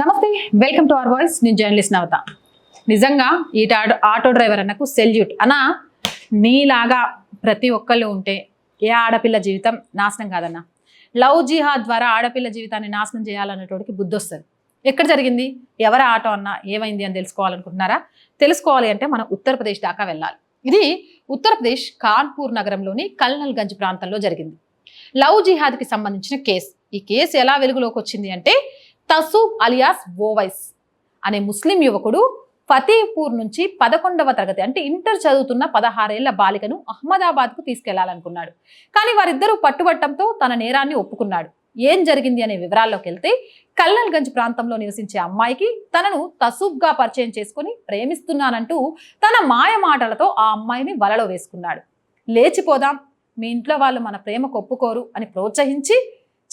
నమస్తే welcome to our voice. నేను journalist Navata. నిజంగా ఈ ఆటో డ్రైవర్ అన్నకు సెల్యూట్. అనా నీలాగా ప్రతి ఒక్కళ్ళు ఉంటే ఏ ఆడపిల్ల జీవితం నాశనం కాదన్న? లవ్ జిహాద్ ద్వారా ఆడపిల్ల జీవితాన్ని నాశనం చేయాలనేటోడికి బుద్ధి వస్తుంది ఎక్కడ జరిగింది? ఎవరి ఆటో అన్నా ఏమైంది అని తెలుసుకోవాలనుకుంటున్నారా? తెలుసుకోవాలి అంటే మనం ఉత్తరప్రదేశ్ దాకా వెళ్ళాలి. ఇది ఉత్తరప్రదేశ్ కాన్పూర్ నగరంలోని కల్నల్ గంజ్ ప్రాంతంలో జరిగింది. లవ్ జిహాద్కి సంబంధించిన కేసు. ఈ కేసు ఎలా వెలుగులోకి వచ్చింది అంటే తసూబ్ అలియాస్ ఓవైస్ అనే ముస్లిం యువకుడు ఫతేపూర్ నుంచి పదకొండవ తరగతి అంటే ఇంటర్ చదువుతున్న పదహారేళ్ళ బాలికను అహ్మదాబాద్కు తీసుకెళ్ళాలనుకున్నాడు. కానీ వారిద్దరూ పట్టుబట్టంతో తన నేరాన్ని ఒప్పుకున్నాడు. ఏం జరిగింది అనే వివరాల్లోకి వెళ్తే కల్లల్గంజ్ ప్రాంతంలో నివసించే అమ్మాయికి తనను తసూబ్గా పరిచయం చేసుకుని ప్రేమిస్తున్నానంటూ తన మాయ మాటలతో ఆ అమ్మాయిని వలలో వేసుకున్నాడు. లేచిపోదాం మీ ఇంట్లో వాళ్ళు మన ప్రేమకు ఒప్పుకోరు అని ప్రోత్సహించి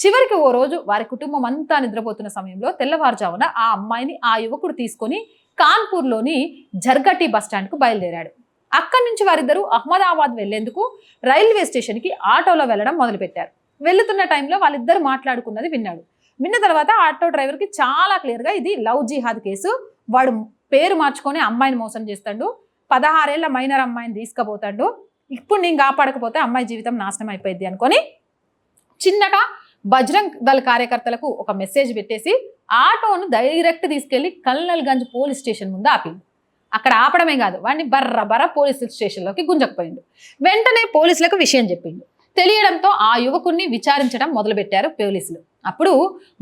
చివరికి ఓ రోజు వారి కుటుంబం అంతా నిద్రపోతున్న సమయంలో తెల్లవారుజామున ఆ అమ్మాయిని ఆ యువకుడు తీసుకొని కాన్పూర్లోని జర్గటి బస్టాండ్కు బయలుదేరాడు. అక్కడి నుంచి వారిద్దరూ అహ్మదాబాద్ వెళ్ళేందుకు రైల్వే స్టేషన్కి ఆటోలో వెళ్ళడం మొదలుపెట్టారు. వెళ్తున్న టైంలో వాళ్ళిద్దరు మాట్లాడుకున్నది విన్నాడు. విన్న తర్వాత ఆటో డ్రైవర్కి చాలా క్లియర్గా ఇది లవ్ జిహాద్ కేసు. వాడు పేరు మార్చుకొని అమ్మాయిని మోసం చేస్తాడు. పదహారేళ్ళ మైనర్ అమ్మాయిని తీసుకుపోతాడు. ఇప్పుడు నేను కాపాడకపోతే అమ్మాయి జీవితం నాశనం అయిపోయింది అనుకొని చిన్నగా బజరంగ్ దళ కార్యకర్తలకు ఒక మెసేజ్ పెట్టేసి ఆటోను డైరెక్ట్ తీసుకెళ్ళి కల్నల్గంజ్ పోలీస్ స్టేషన్ ముందు ఆపింది అక్కడ ఆపడమే కాదు వాడిని బర్ర బర్ర పోలీసు స్టేషన్లోకి గుంజకపోయిండు. వెంటనే పోలీసులకు విషయం చెప్పిండు. తెలియడంతో ఆ యువకుణ్ణి విచారించడం మొదలుపెట్టారు పోలీసులు. అప్పుడు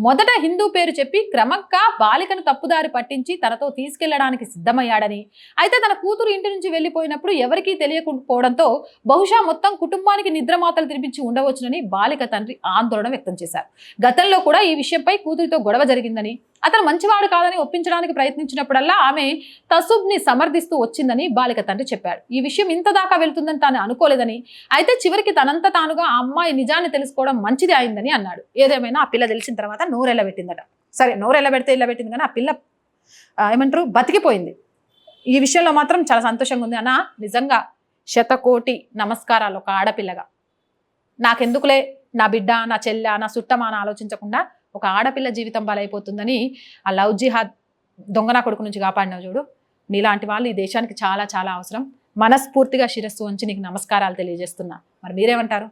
మొదట హిందూ పేరు చెప్పి క్రమంగా బాలికను తప్పుదారి పట్టించి తనతో తీసుకెళ్ళడానికి సిద్ధమయ్యాడని. అయితే తన కూతురు ఇంటి నుంచి వెళ్ళిపోయినప్పుడు ఎవరికీ తెలియకపోవడంతో బహుశా మొత్తం కుటుంబానికి నిద్రమాతలు తినిపించి ఉండవచ్చునని బాలిక తండ్రి ఆందోళన వ్యక్తం చేశారు. గతంలో కూడా ఈ విషయంపై కూతురితో గొడవ జరిగిందని. అతను మంచివాడు కాదని ఒప్పించడానికి ప్రయత్నించినప్పుడల్లా ఆమె తసుబ్ని సమర్థిస్తూ వచ్చిందని బాలిక తండ్రి చెప్పాడు. ఈ విషయం ఇంత దాకా వెళ్తుందని తాను అనుకోలేదని అయితే చివరికి తనంత తానుగా ఆ అమ్మాయి నిజాన్ని తెలుసుకోవడం మంచిది అయిందని అన్నాడు. ఏదేమైనా ఆ పిల్ల తెలిసిన తర్వాత నోరెళ్ళ పెట్టిందట. సరే నోరెళ్ళ పెడితే ఇలా పెట్టింది? కానీ ఆ పిల్ల ఏమంటారు? బతికిపోయింది. ఈ విషయంలో మాత్రం చాలా సంతోషంగా ఉంది. అన్న నిజంగా శతకోటి నమస్కారాలు ఒక ఆడపిల్లగా. నాకెందుకులే? నా బిడ్డ నా చెల్లె నా సుట్టమా అని ఆలోచించకుండా ఒక ఆడపిల్ల జీవితం బలైపోతుందని ఆ లవ్ జిహాద్ దొంగన కొడుకు నుంచి కాపాడినావు చూడు. నీలాంటి వాళ్ళు ఈ దేశానికి చాలా చాలా అవసరం. మనస్ఫూర్తిగా శిరస్సు ఉంచి నీకు నమస్కారాలు తెలియజేస్తున్నా. మరి మీరేమంటారు?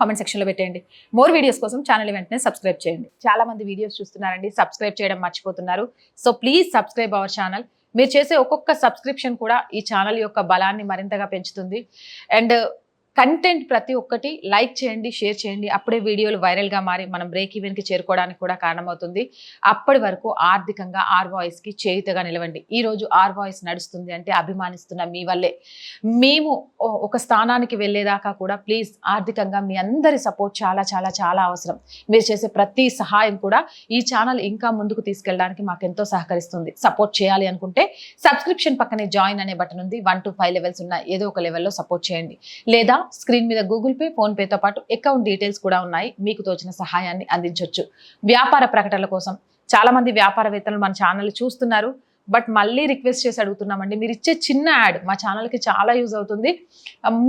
కామెంట్ సెక్షన్లో పెట్టేయండి. మోర్ వీడియోస్ కోసం ఛానల్ వెంటనే సబ్స్క్రైబ్ చేయండి. చాలా మంది వీడియోస్ చూస్తున్నారండి. సబ్స్క్రైబ్ చేయడం మర్చిపోతున్నారు. So please subscribe our channel. మీరు చేసే ఒక్కొక్క సబ్స్క్రిప్షన్ కూడా ఈ ఛానల్ యొక్క బలాన్ని మరింతగా పెంచుతుంది. అండ్ కంటెంట్ ప్రతి ఒక్కటి లైక్ చేయండి షేర్ చేయండి. అప్పుడే వీడియోలు వైరల్గా మారి మనం బ్రేక్ ఈవెన్కి చేరుకోవడానికి కూడా కారణమవుతుంది. అప్పటి వరకు ఆర్థికంగా ఆర్ వాయిస్కి చేయుతగా నిలవండి. ఈరోజు ఆర్ వాయిస్ నడుస్తుంది అంటే అభిమానిస్తున్న మీ వల్లే. మేము ఒక స్థానానికి వెళ్ళేదాకా కూడా ప్లీజ్ ఆర్థికంగా మీ అందరి సపోర్ట్ చాలా చాలా చాలా అవసరం. మీరు చేసే ప్రతి సహాయం కూడా ఈ ఛానల్ ఇంకా ముందుకు తీసుకెళ్ళడానికి మాకు ఎంతో సహకరిస్తుంది. సపోర్ట్ చేయాలి అనుకుంటే సబ్స్క్రిప్షన్ పక్కనే జాయిన్ అనే బటన్ ఉంది. వన్ టు ఫైవ్ లెవెల్స్ ఉన్న ఏదో ఒక లెవెల్లో సపోర్ట్ చేయండి. లేదా స్క్రీన్ మీద గూగుల్ పే ఫోన్ పేతో పాటు అకౌంట్ డీటెయిల్స్ కూడా ఉన్నాయి. మీకు తోచిన సహాయాన్ని అందించవచ్చు వ్యాపార ప్రకటనల కోసం చాలామంది వ్యాపారవేత్తలు మన ఛానల్ చూస్తున్నారు. బట్ మళ్ళీ రిక్వెస్ట్ చేసి అడుగుతున్నామండి. మీరు ఇచ్చే చిన్న యాడ్ మా ఛానల్కి చాలా యూజ్ అవుతుంది.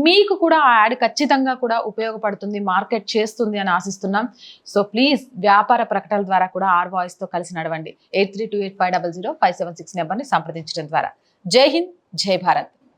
మీకు కూడా ఆ యాడ్ ఖచ్చితంగా కూడా ఉపయోగపడుతుంది మార్కెట్ చేస్తుంది అని ఆశిస్తున్నాం. సో ప్లీజ్ వ్యాపార ప్రకటనల ద్వారా కూడా ఆర్ వాయిస్తో కలిసి నడవండి. Eight three two eight five double zero five seven six నెంబర్ని సంప్రదించడం ద్వారా. జై హింద్ జై భారత్.